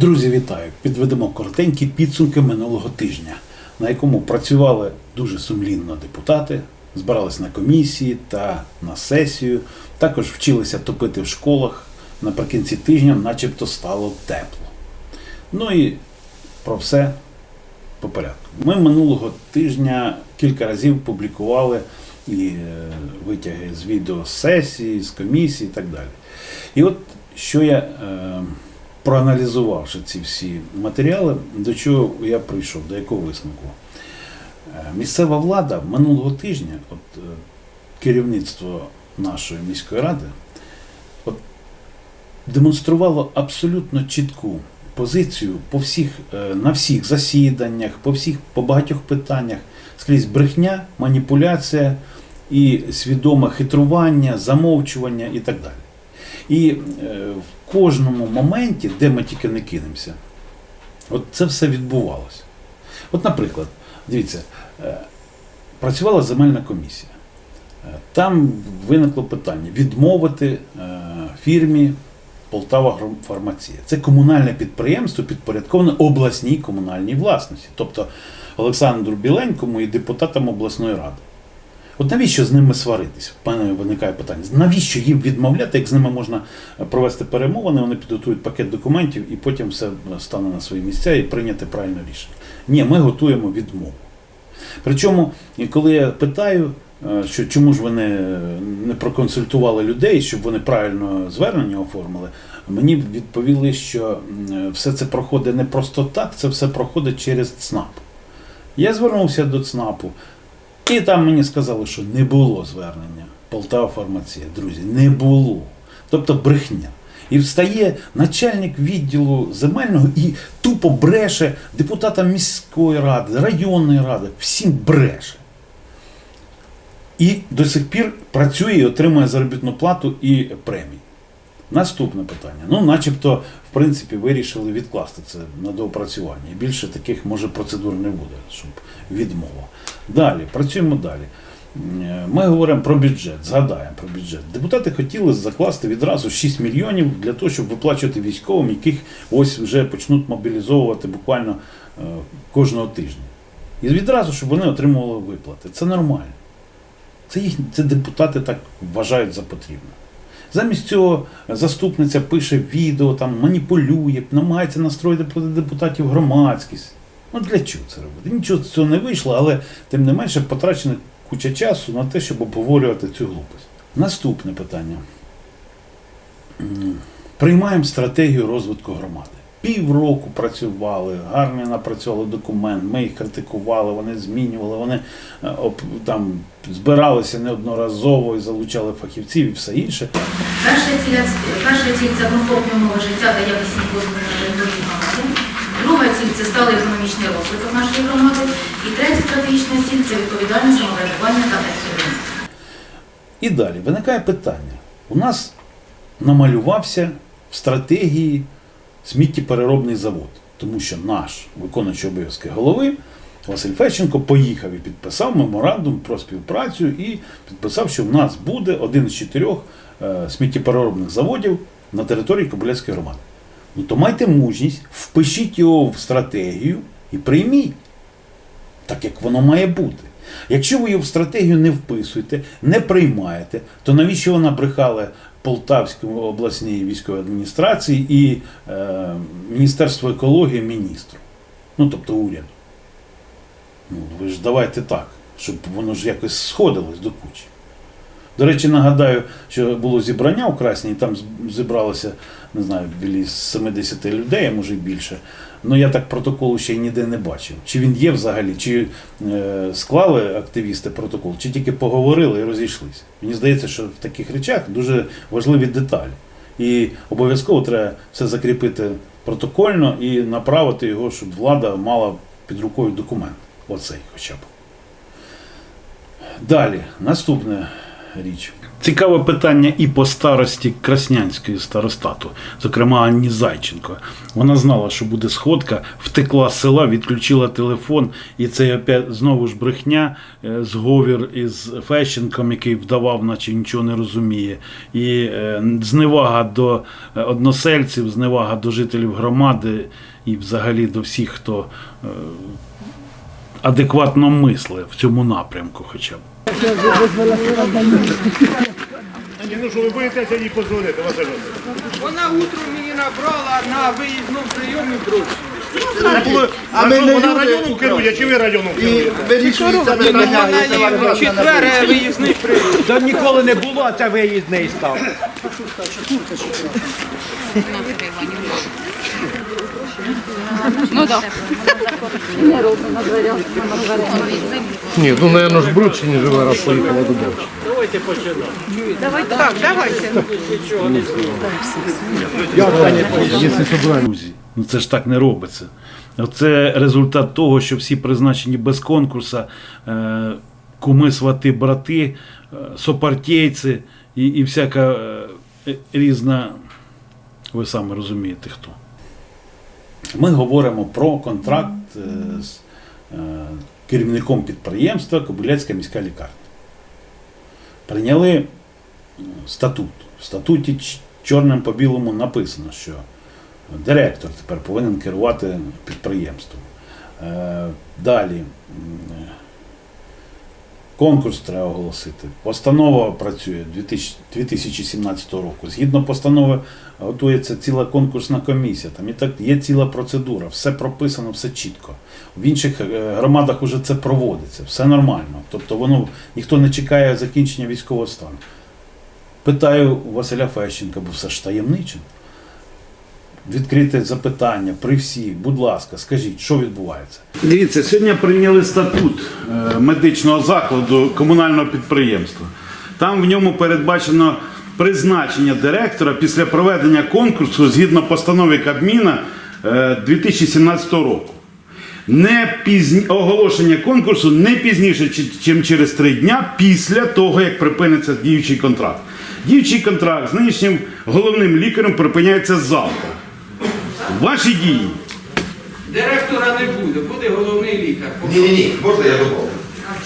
Друзі, вітаю! Підведемо коротенькі підсумки минулого тижня, на якому працювали дуже сумлінно депутати, збирались на комісії та на сесію, також вчилися топити в школах. Наприкінці тижня, начебто, стало тепло. Ну і про все по порядку. Ми минулого тижня кілька разів публікували і е, витяги з відео з сесії, з комісії і так далі. І от що я, е, проаналізувавши ці всі матеріали, до чого я прийшов, до якого висновку? Е, Місцева влада минулого тижня, от е, керівництво нашої міської ради, от, демонструвало абсолютно чітку позицію по всіх, е, на всіх засіданнях, по всіх, по багатьох питаннях, скрізь брехня, маніпуляція і свідоме хитрування, замовчування і так далі. І е, в кожному моменті, де ми тільки не кинемося, от це все відбувалося. От, наприклад, дивіться, е, працювала земельна комісія. Е, Там виникло питання відмовити фірмі Полтава Фармація. Це комунальне підприємство, підпорядковане обласній комунальній власності, тобто Олександру Біленькому і депутатам обласної ради. От навіщо з ними сваритись? В мене виникає питання. Навіщо їм відмовляти, як з ними можна провести перемовини, вони підготують пакет документів і потім все стане на свої місця і прийняти правильне рішення. Ні, ми готуємо відмову. Причому, коли я питаю, е, що чому ж вони не проконсультували людей, щоб вони правильно звернення оформили, мені відповіли, що все це проходить не просто так, це все проходить через ЦНАП. Я звернувся до ЦНАПу, і там мені сказали, що не було звернення Полтава фармація. Друзі, не було. Тобто брехня. І встає начальник відділу земельного і тупо бреше депутатам міської ради, районної ради, всім бреше. І до сих пір працює і отримує заробітну плату і премії. Наступне питання. Ну, начебто, в принципі, вирішили відкласти це на доопрацювання. Більше таких, може, процедур не буде, щоб відмова. Далі, працюємо далі. Е, Ми говоримо про бюджет, згадаємо про бюджет. Депутати хотіли закласти відразу 6 мільйонів для того, щоб виплачувати військовим, яких ось вже почнуть мобілізовувати буквально е, кожного тижня. І відразу, щоб вони отримували виплати. Це нормально. Це, їх, це депутати так вважають за потрібне. Замість цього заступниця пише відео, там маніпулює, намагається настроїти проти депутатів громадськість. Ну для чого це робити? Нічого з цього не вийшло, але тим не менше потрачено куча часу на те, щоб обговорювати цю глупость. Наступне питання. Приймаємо стратегію розвитку громади. Півроку працювали, гарно напрацювали документ, ми їх критикували, вони змінювали, вони е, там збиралися неодноразово і залучали фахівців і все інше. Перша ціль, перша ціль це комфортні умови життя та якісні послуги на території громади. Друга ціль це сталий економічний розвиток нашої громади. І третя стратегічна ціль це відповідальне самоврядування та ефективність. І далі виникає питання. У нас намалювався в стратегії сміттєпереробний завод, тому що наш виконуючий обов'язки голови Василь Фещенко поїхав і підписав меморандум про співпрацю і підписав, що в нас буде один з чотирьох е, сміттєпереробних заводів на території Кобиляцької громади. Ну то майте мужність, впишіть його в стратегію і прийміть так як воно має бути. Якщо ви його в стратегію не вписуєте, не приймаєте, то навіщо ви набрехали Полтавській обласній військовій адміністрації і е, Міністерство екології міністру? Ну, тобто уряду. Ну, ви ж давайте так, щоб воно ж якось сходилось до кучі. До речі, нагадаю, що було зібрання у Красній, там зібралося, не знаю, біля 70 людей, а може й більше. Ну я так протоколу ще й ніде не бачив. Чи він є взагалі, чи е, склали активісти протокол, чи тільки поговорили і розійшлися. Мені здається, що в таких речах дуже важливі деталі. І обов'язково треба все закріпити протокольно і направити його, щоб влада мала під рукою документ. Оцей хоча б. Далі, наступна річ. Цікаве питання і по старості Краснянської старостату, зокрема Анні Зайченко. Вона знала, що буде сходка, втекла з села, відключила телефон, і це знову ж брехня, е, зговір із Фещенком, який вдавав, наче нічого не розуміє. І е, зневага до е, односельців, зневага до жителів громади і взагалі до всіх, хто адекватно мислить в цьому напрямку, хоча б. Ні, ну що ви боїтеся їй позвонити, Васильович? Вона утром мені набрала на виїзному прийомі гроші. А, ми не вона районом керує, чи ви районом керуєте? вирішується питання. четвере виїзний прийом. Та ніколи не було, а це виїзний став. Ні, ну, наверное, ж Бручі не живе, раз поїхала додому. Так, давайте. Друзі, ну це ж так не робиться. Це результат того, що всі призначені без конкурсу, е, куми, свати, брати, е, сопартійці і, і всяка е, різна, ви самі розумієте хто. Ми говоримо про контракт е, з е, керівником підприємства Кобиляцька міська лікарня. Прийняли статут. В статуті чорним по білому написано, що директор тепер повинен керувати підприємством. Е, Далі е, конкурс треба оголосити. Постанова працює 2000 2017 року. Згідно постанови готується ціла конкурсна комісія. Там і так є ціла процедура, все прописано, все чітко. В інших е, громадах вже це проводиться, все нормально. Тобто воно ніхто не чекає закінчення військового стану. Питаю Василя Фещенка, бо все ж таємниче. Відкрите запитання при всіх, будь ласка, скажіть, що відбувається? Дивіться, сьогодні прийняли статут е, медичного закладу комунального підприємства. Там в ньому передбачено призначення директора після проведення конкурсу згідно постанови Кабміна е, 2017 року. Не пізні... оголошення конкурсу не пізніше, ніж через три дня після того, як припиниться діючий контракт. Діючий контракт з нинішнім головним лікарем припиняється завтра. Ваші дії. Директора не буде, буде головний лікар. Ні, ні, ні, можна я добавлю.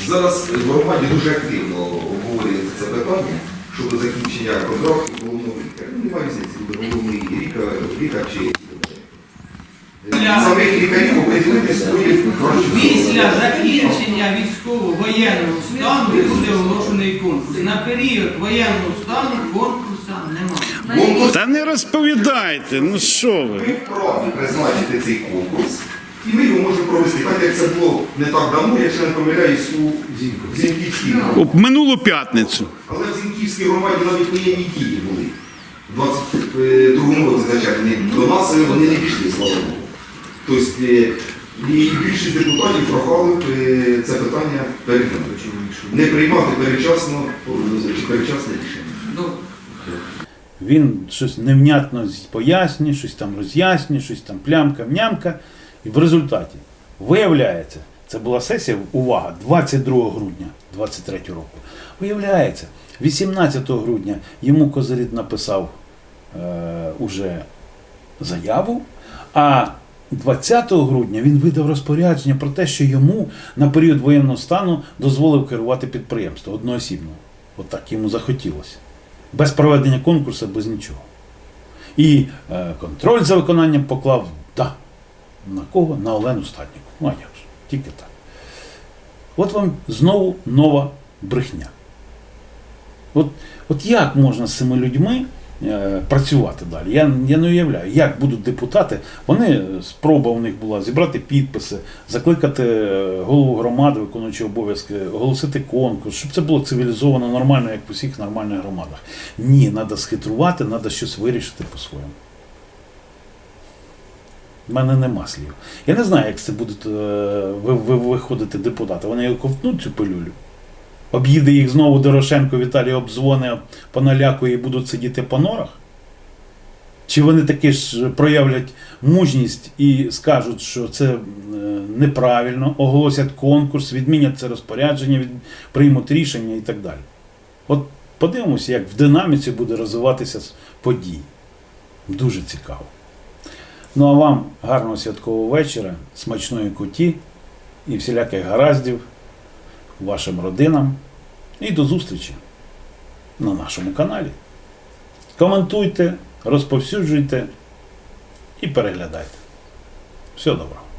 Зараз в громаді дуже активно обговорюється це питання щодо закінчення контракту головного лікаря. Ну, немає різниці, буде головний лікар, лікар чи самих лікарів оприділити свої гроші. Після закінчення військово-воєнного стану буде оголошений конкурс. На період воєнного стану конкурсу немає. Конкурс Та не розповідайте, ну що ви? ми вправі призначити цей конкурс, і ми його можемо провести. Так як це було не так давно, якщо не помиляюсь, у Зінківській громаді. У минулу п'ятницю. Але в Зінківській громаді навіть воєнні дії були. У 22-му році зачаті до нас е, вони не пішли, слава Богу. Тобто е, і більшість депутатів прохали е, це питання переглянути. Не приймати передчасно е, чи передчасне рішення. Він щось невнятно пояснює, щось там роз'яснює, щось там плямка, мнямка. І в результаті виявляється, це була сесія, увага, 22 грудня 23 року. Виявляється, 18 грудня йому Козиріт написав е, уже заяву, а 20 грудня він видав розпорядження про те, що йому на період воєнного стану дозволив керувати підприємство одноосібно. От так йому захотілося. Без проведення конкурсу, без нічого. І е, контроль за виконанням поклав да, на кого? На Олену Статніку. Ну а як ж? Тільки так. От вам знову нова брехня. От, от як можна з цими людьми працювати далі? Я, я не уявляю, як будуть депутати. Вони е, спроба у них була зібрати підписи, закликати е, голову громади, виконуючи обов'язки, оголосити конкурс, щоб це було цивілізовано, нормально, як в усіх нормальних громадах. Ні, треба схитрувати, треба щось вирішити по-своєму. У мене нема слів. Я не знаю, як це будуть е, ви, ви, виходити депутати. Вони ковтнуть цю пилюлю. Об'їде їх знову Дорошенко, Віталій обдзвоне, поналякує і будуть сидіти по норах? Чи вони таки ж проявлять мужність і скажуть, що це е, неправильно, оголосять конкурс, відмінять це розпорядження, приймуть рішення і так далі. От Подивимося, як в динаміці буде розвиватися подій. Дуже цікаво. Ну а вам гарного святкового вечора, смачної куті і всіляких гараздів вашим родинам. І до зустрічі на нашому каналі. Коментуйте, розповсюджуйте і переглядайте. Всього доброго.